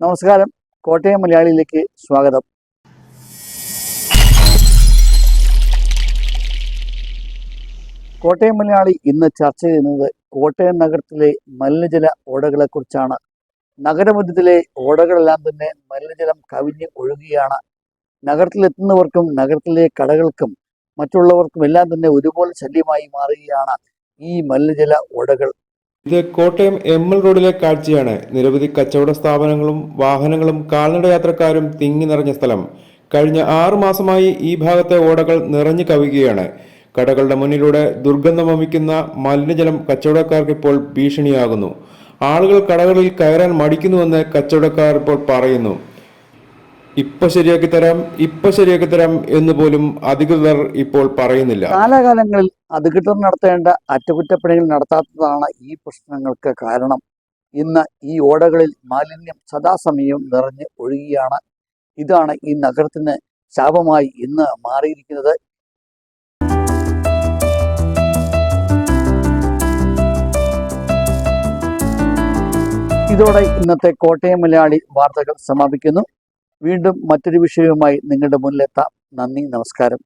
നമസ്കാരം. കോട്ടയം മലയാളിയിലേക്ക് സ്വാഗതം. കോട്ടയം മലയാളി ഇന്ന് ചർച്ച ചെയ്യുന്നത് കോട്ടയം നഗരത്തിലെ മലിനജല ഓടകളെ കുറിച്ചാണ് നഗരമധ്യത്തിലെ ഓടകളെല്ലാം തന്നെ മലിനജലം കവിഞ്ഞ് ഒഴുകുകയാണ് നഗരത്തിലെത്തുന്നവർക്കും നഗരത്തിലെ കടകൾക്കും മറ്റുള്ളവർക്കും എല്ലാം തന്നെ ഒരുപോലെ ശല്യമായി മാറുകയാണ് ഈ മലിനജല ഓടകൾ. ഇത് കോട്ടയം എം എൽ റോഡിലെ കാഴ്ചയാണ്. നിരവധി കച്ചവട സ്ഥാപനങ്ങളും വാഹനങ്ങളും കാൽനട യാത്രക്കാരും തിങ്ങി നിറഞ്ഞ സ്ഥലം. കഴിഞ്ഞ ആറു മാസമായി ഈ ഭാഗത്തെ ഓടകൾ നിറഞ്ഞു കവിയുകയാണ്. കടകളുടെ മുന്നിലൂടെ ദുർഗന്ധം വമിക്കുന്ന മലിനജലം കച്ചവടക്കാർക്ക് ഇപ്പോൾ ഭീഷണിയാകുന്നു. ആളുകൾ കടകളിൽ കയറാൻ മടിക്കുന്നുവെന്ന് കച്ചവടക്കാർ ഇപ്പോൾ പറയുന്നു. ഇപ്പൊ ശരിയാക്കി തരാം ഇപ്പൊ ശരിയാക്കി തരാം എന്ന് പോലും അധികൃതർ ഇപ്പോൾ പറയുന്നില്ല. കാലാകാലങ്ങളിൽ അധികൃതർ നടത്തേണ്ട അറ്റകുറ്റപ്പണികൾ നടത്താത്തതാണ് ഈ പ്രശ്നങ്ങൾക്ക് കാരണം. ഇന്ന് ഈ ഓടകളിൽ മാലിന്യം സദാസമയം നിറഞ്ഞ് ഒഴുകിയാണ്. ഇതാണ് ഈ നഗരത്തിന് ശാപമായി ഇന്ന് മാറിയിരിക്കുന്നത്. ഇതോടെ ഇന്നത്തെ കോട്ടയം മലയാളി വാർത്തകൾ സമാപിക്കുന്നു. വീണ്ടും മറ്റൊരു വിഷയവുമായി നിങ്ങളുടെ മുന്നിലെത്താം. നന്ദി നമസ്കാരം.